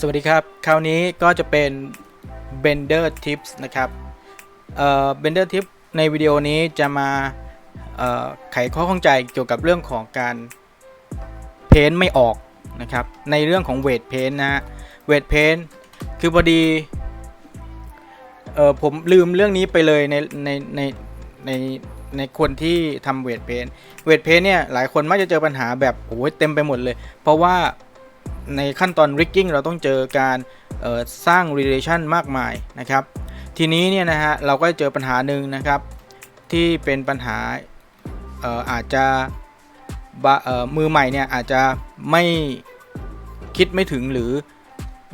สวัสดีครับ คราวนี้ก็จะเป็น Bender Tips นะครับเอ่อ Bender Tips ในวิดีโอนี้จะมาเอ่อไขข้อข้องใจเกี่ยวกับเรื่องของการเพ้นไม่ออกนะครับ ในเรื่องของเวทเพนนะฮะ เวทเพนคือพอดีเออผมลืมเรื่องนี้ไปเลยในในในในในคนที่ทำเวทเพนเวทเพนเนี่ยหลายคนมักจะเจอปัญหาแบบโอ้ยเต็มไปหมดเลย เพราะว่า ในขั้นตอน rigging เราต้องเจอการสร้าง relation มากมายนะครับ ทีนี้เนี่ยนะฮะเราก็เจอปัญหาหนึ่งนะครับ ที่เป็นปัญหาอออาจจะมือใหม่เนี่ยอาจจะไม่คิดไม่ถึงหรือ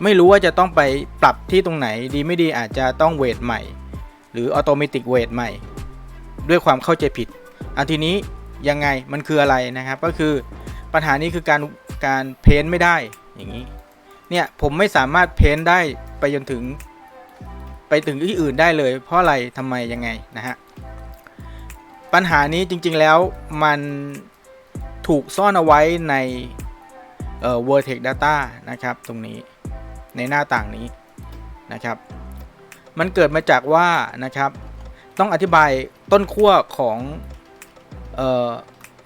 ไม่รู้ว่าจะต้องไปปรับที่ตรงไหนดีไม่ดีอาจจะต้องเวทใหม่ หรือออโตเมติกเวทใหม่ ด้วยความเข้าใจผิดอันทีนี้ยังไงมันคืออะไรนะครับ ก็คือปัญหานี้คือการการเพ้นไม่ได้ อย่างนี้ เนี่ยผมไม่สามารถเพ้นได้ไปจนถึง ไปถึงที่อื่นได้เลย เพราะอะไรทำไมยังไงนะฮะ ปัญหานี้จริงๆแล้วมันถูกซ่อนเอาไว้ในเอ่อ vertex data นะครับตรงนี้ในหน้าต่างนี้นะครับ มันเกิดมาจากว่านะครับ ต้องอธิบายต้นขั้วของเอ่อ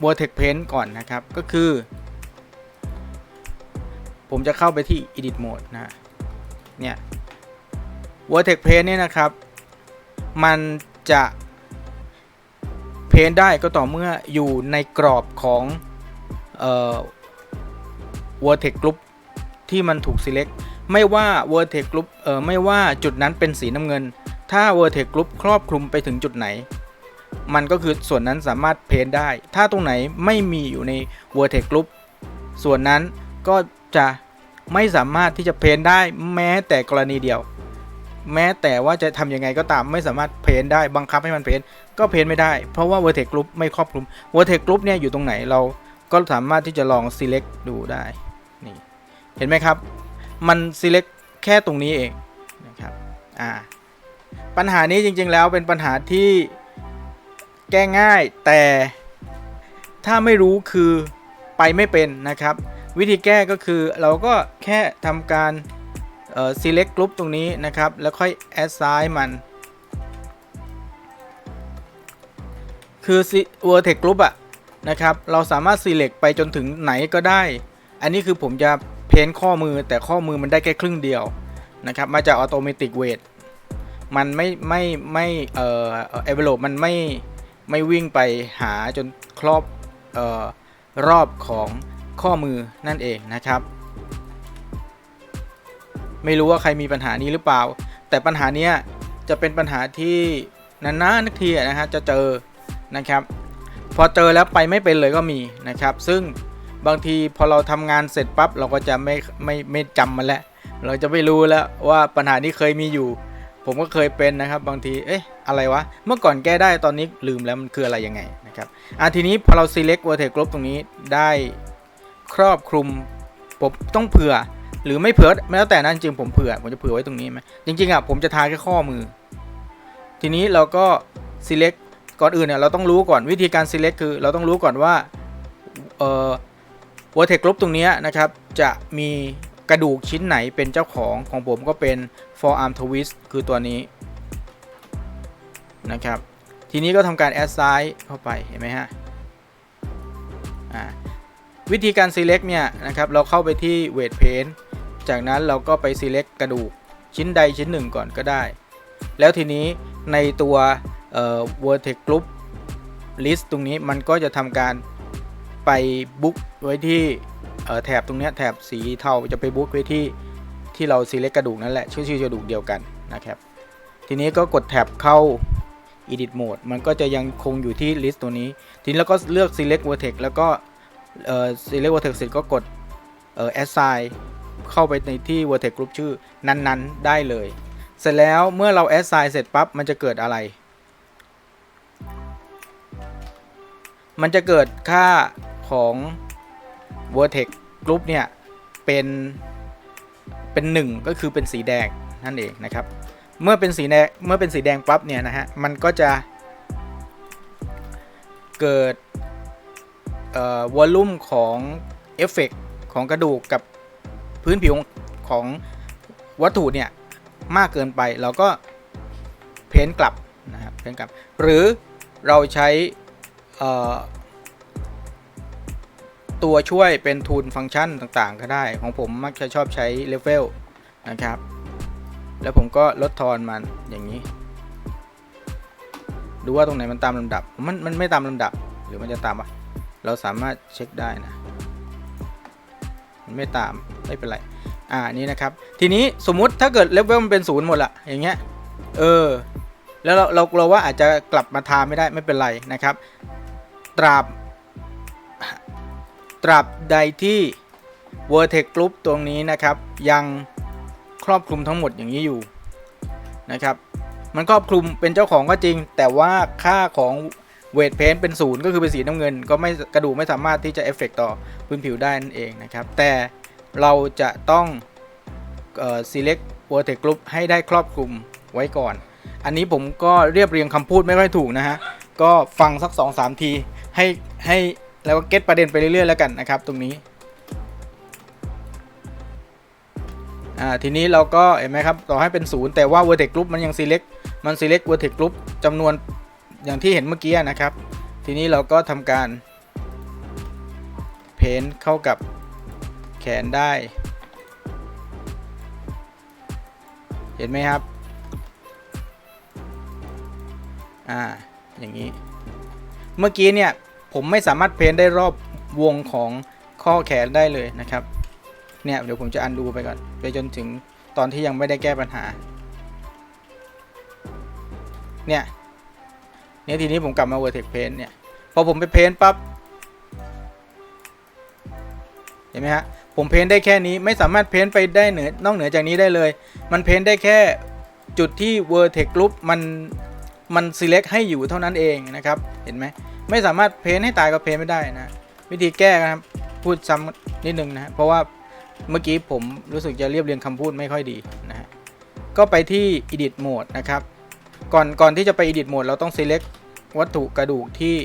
vertex paint ก่อนนะครับ ก็คือ ผมจะเข้าไปที่ edit mode นะเนี่ย Vertex Paint เนี่ยนะครับ มันจะเพ้นได้ก็ต่อเมื่ออยู่ในกรอบของเอ่อ Vertex Group ที่มันถูก select ไม่ว่า Vertex Group เอ่อไม่ว่าจุดนั้นเป็นสีน้ำเงิน ถ้า Vertex Group ครอบคลุมไปถึงจุดไหน มันก็คือส่วนนั้นสามารถเพ้นได้ ถ้าตรงไหนไม่มีอยู่ใน Vertex Group ส่วนนั้นก็ จะไม่สามารถที่จะเพ้นได้แม้แต่กรณีเดียว แม้แต่ว่าจะทำยังไงก็ตามไม่สามารถเพ้นได้บังคับให้มันเพ้นก็เพ้นไม่ได้ เพราะว่า vertex group ไม่ครอบคลุม vertex group เนี่ยอยู่ตรงไหนเราก็สามารถที่จะลอง select ดูได้นี่เห็นไหมครับ มัน select แค่ตรงนี้เองนะครับอ่าปัญหานี้จริงๆแล้วเป็นปัญหาที่แก้ง่ายแต่ถ้าไม่รู้คือไปไม่เป็นนะครับ วิธีแก้ก็คือเราก็แค่ทำการ select group ตรงนี้นะครับ แล้วค่อย assign มัน คือ vertex group อะนะครับ เราสามารถ select ไปจนถึงไหนก็ได้ อันนี้คือผมจะเพ้นข้อมือแต่ข้อมือมันได้แค่ครึ่งเดียวนะครับ มาจาก automatic weight มันไม่ไม่ไม่เอ่อ envelope มันไม่ไม่วิ่งไปหาจนครอบเอ่อรอบของ ข้อมือนั่นเองนะครับ ไม่รู้ว่าใครมีปัญหานี้หรือเปล่า แต่ปัญหานี้จะเป็นปัญหาที่นานๆนักทีนะฮะจะเจอนะครับ พอเจอแล้วไปไม่เป็นเลยก็มีนะครับ ซึ่งบางทีพอเราทำงานเสร็จปั๊บเราก็จะไม่ไม่ไม่จำมันแล้วเราจะไม่รู้แล้วว่าปัญหานี้เคยมีอยู่ ผมก็เคยเป็นนะครับ บางทีเอ๊ะอะไรวะเมื่อก่อนแก้ได้ตอนนี้ลืมแล้วมันคืออะไรยังไงนะครับอะทีนี้พอเรา select vertex group ตรงนี้ได้ ครอบคลุมผมต้องเผื่อ หรือไม่เผื่อแล้วแต่นั้นจริงผมเผื่อ ผมจะเผื่อไว้ตรงนี้ไหมจริงๆอะผมจะทาแค่ข้อมือ ทีนี้เราก็ select ก่อนอื่นเนี่ยเราต้องรู้ก่อนวิธีการ select คือ เราต้องรู้ก่อนว่าเอ่อ vertex group ตรงนี้นะครับ จะมีกระดูกชิ้นไหนเป็นเจ้าของของผมก็เป็น forearm twist คือตัวนี้นะครับ ทีนี้ก็ทำการ assign เข้าไปเห็นไหมฮะอ่า วิธีการ select เนี่ยนะครับเราเข้าไปที่ weight paint จากนั้นเราก็ไป select กระดูกชิ้นใดชิ้นหนึ่งก่อนก็ได้ แล้วทีนี้ในตัว vertex group list ตรงนี้มันก็จะทำการไปบุ๊กไว้ที่แถบตรงนี้แถบสีเทาจะไปบุ๊กไว้ที่ที่เรา select กระดูกนั่นแหละชื่อชื่อกระดูกเดียวกันนะครับ ทีนี้ก็กดแท็บเข้า edit mode มันก็จะยังคงอยู่ที่ list ตัวนี้ ทีนี้เราก็เลือก select vertex แล้วก็ เอ่อ select vertex เสร็จก็กดเอ่อ assign เข้าไปในที่ vertex group ชื่อนั้นๆ ได้เลย เสร็จแล้วเมื่อเรา assign เสร็จปั๊บ มันจะเกิดอะไร มันจะเกิดค่าของ vertex group เนี่ย เป็น เป็นหนึ่งก็คือเป็นสีแดง นั่นเองนะครับ เมื่อเป็นสีแดง เมื่อเป็นสีแดงปั๊บเนี่ยนะฮะ มันก็จะเกิด วอลลุ่มของเอฟเฟกของกระดูกกับพื้นผิวของวัตถุเนี่ยมากเกินไปเราก็เพ้นกลับนะครับเพ้นกลับ หรือเราใช้ตัวช่วยเป็นทูลฟังก์ชันต่างๆ ก็ได้ ของผมมักจะชอบใช้เลเวลนะครับ แล้วผมก็ลดทอนมันอย่างนี้ ดูว่าตรงไหนมันตามลำดับ มันมันไม่ตามลำดับ หรือมันจะตามวะ เราสามารถเช็คได้นะมันไม่ตามไม่เป็นไรอ่านี่นะครับ ทีนี้สมมุติถ้าเกิดเลเวลมันเป็นศูนย์หมดละอย่างเงี้ยเออแล้วเราเราเราว่าอาจจะกลับมาทาไม่ได้ไม่เป็นไรนะครับ ตราบ ตราบใดที่ Vertex Group ตรงนี้นะครับ ยังครอบคลุมทั้งหมดอย่างนี้อยู่นะครับ มันครอบคลุมเป็นเจ้าของก็จริง แต่ว่าค่าของ เวทเพนเป็นศูนย์ก็คือเป็นสีน้ำเงิน ก็ไม่กระดูกไม่สามารถที่จะเอฟเฟกต่อพื้นผิวได้นั่นเองนะครับ แต่เราจะต้องเอ่อ select vertex group ให้ได้ครอบคลุมไว้ก่อน อันนี้ผมก็เรียบเรียงคำพูดไม่ค่อยถูกนะฮะ ก็ฟังสัก 2-3 ทีให้ให้แล้วก็เก็ตประเด็นไปเรื่อยๆแล้วกันนะครับตรงนี้ทีนี้เราก็เห็นไหมครับ ต่อให้เป็นศูนย์แต่ว่า vertex group มันยัง select มัน select vertex group จำนวน อย่างที่เห็นเมื่อกี้นะครับ ทีนี้เราก็ทำการ เพ้นเข้ากับแขนได้ เห็นไหมครับ อ่า อย่างนี้ เมื่อกี้เนี่ย ผมไม่สามารถเพ้นได้รอบวงของข้อแขนได้เลยนะครับ เนี่ยเดี๋ยวผมจะอันดูไปก่อน ไปจนถึงตอนที่ยังไม่ได้แก้ปัญหา เนี่ย เนี่ยทีนี้ผมกลับมา vertex paint เนี่ย พอผมไปเพ้นปั๊บ เห็นไหมฮะ ผมเพ้นได้แค่นี้ไม่สามารถเพ้นไปได้เหนือนอกเหนือจากนี้ได้เลย มันเพ้นได้แค่จุดที่ vertex group มันมัน select ให้อยู่เท่านั้นเองนะครับ เห็นไหม ไม่สามารถเพ้นให้ตายก็เพ้นไม่ได้นะ วิธีแก้นะครับ พูดซ้ำนิดนึงนะฮะเพราะว่าเมื่อกี้ผมรู้สึกจะเรียบเรียงคำพูดไม่ค่อยดีนะฮะ ก็ไปที่ edit mode นะครับ ก่อนก่อนที่จะไป edit mode เราต้อง select วัตถุกระดูกที่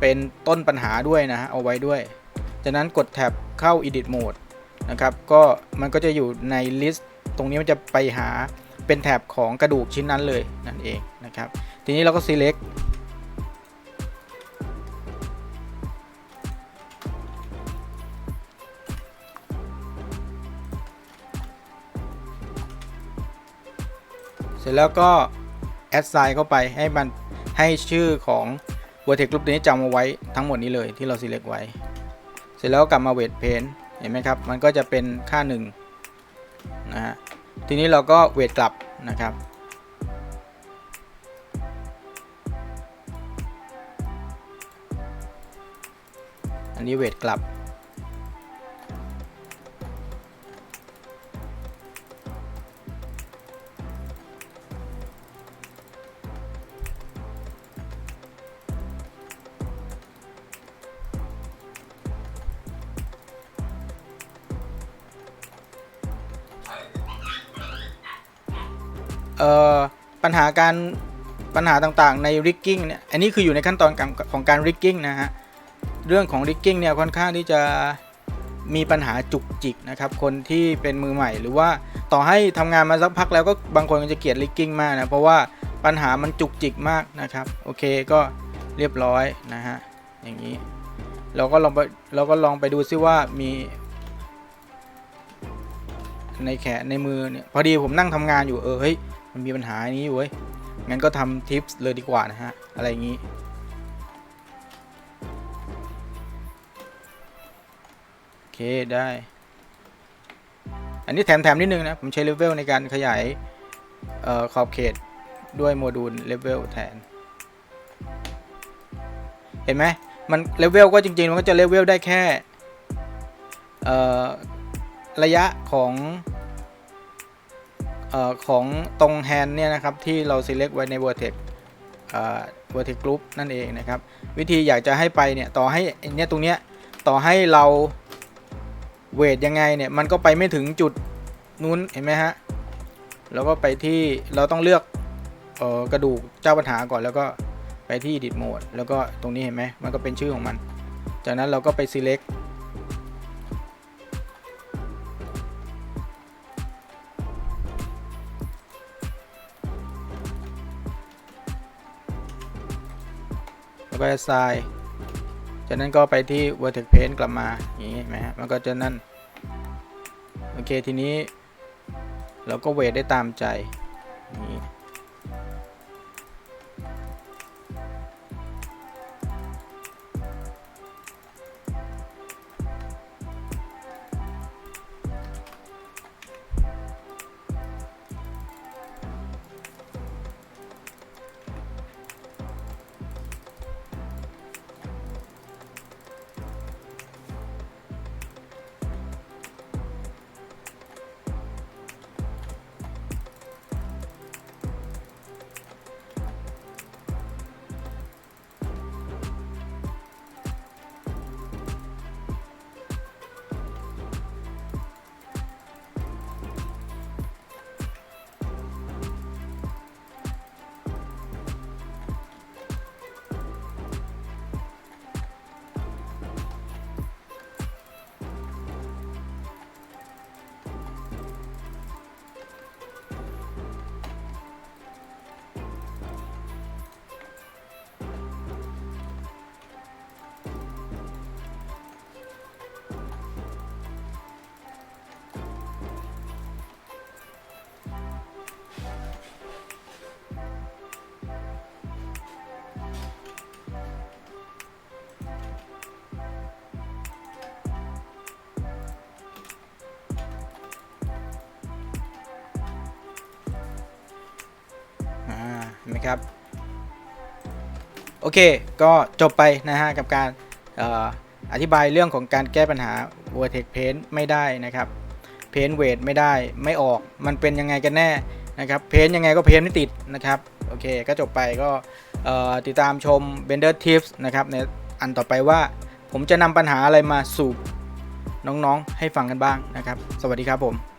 เป็นต้นปัญหาด้วยนะฮะเอาไว้ด้วย จากนั้นกดแท็บเข้า edit mode นะครับก็มันก็จะอยู่ใน list ตรงนี้มันจะไปหาเป็นแท็บของกระดูกชิ้นนั้นเลยนั่นเองนะครับ ทีนี้เราก็ select เสร็จแล้วก็ add sign เข้าไปให้มัน ให้ชื่อของ vertex group นี้จำเอาไว้ทั้งหมดนี้เลยที่เรา select ไว้ เสร็จแล้วกลับมา weight paint เห็นไหมครับ มันก็จะเป็นค่า1นะฮะ ทีนี้เราก็ weight กลับนะครับอันนี้ weight กลับ ปัญหาการปัญหาต่างๆใน rigging เนี่ยอันนี้คืออยู่ในขั้นตอนของการ rigging นะฮะเรื่องของ rigging เนี่ยค่อนข้างที่จะมีปัญหาจุกจิกนะครับคนที่เป็นมือใหม่ หรือว่าต่อให้ทำงานมาสักพักแล้วก็บางคนก็จะเกลียด rigging มากนะเพราะว่าปัญหามันจุกจิกมากนะครับโอเคก็เรียบร้อยนะฮะอย่างนี้เราก็ลองไปเราก็ลองไปดูซิว่ามีในแขนในมือเนี่ยพอดีผมนั่งทำงานอยู่เออเฮ้ย มันมีปัญหาอันนี้อยู่เว้ย งั้นก็ทำทิปส์เลยดีกว่านะฮะ อะไรอย่างนี้ โอเคได้ อันนี้แถมแถมนิดนึงนะ ผมใช้เลเวลในการขยายออขอบเขตด้วยโมดูลเลเวลแทน เห็นไหม มันเลเวลก็จริงๆ มันก็จะเลเวลได้แค่ระยะของ ออของตรงแฮนด์เนี่ยนะครับที่เรา select ไว้ใน vertex เอ่อ vertex group นั่นเองนะครับ วิธีอยากจะให้ไปเนี่ยต่อให้เนี่ยตรงเนี้ยต่อให้เราเวทยังไงเนี่ยมันก็ไปไม่ถึงจุดนู้นเห็นไหมฮะแล้วก็ไปที่เราต้องเลือกออกระดูกเจ้าปัญหาก่อนแล้วก็ไปที่ edit mode แล้วก็ตรงนี้เห็นไหมมันก็เป็นชื่อของมัน จากนั้นเราก็ไป select ก็จะทรายจากนั้นก็ไปที่ vertex paint กลับมาอย่างนี้เห็นไหมฮะมันก็จะนั่น โอเคทีนี้ เราก็เวทได้ตามใจ นไหมครับ โอเค ก็จบไปนะฮะกับการอออธิบายเรื่องของการแก้ปัญหา vertex paint ไม่ได้นะครับ paint weight ไม่ได้ไม่ออกมันเป็นยังไงกันแน่นะครับ paint ยังไงก็ paint ไม่ติดนะครับ โอเค ก็จบไปก็ติดตามชม Bender Tips นะครับในอันต่อไปว่าผมจะนำปัญหาอะไรมาสู่น้องๆให้ฟังกันบ้างนะครับ สวัสดีครับผม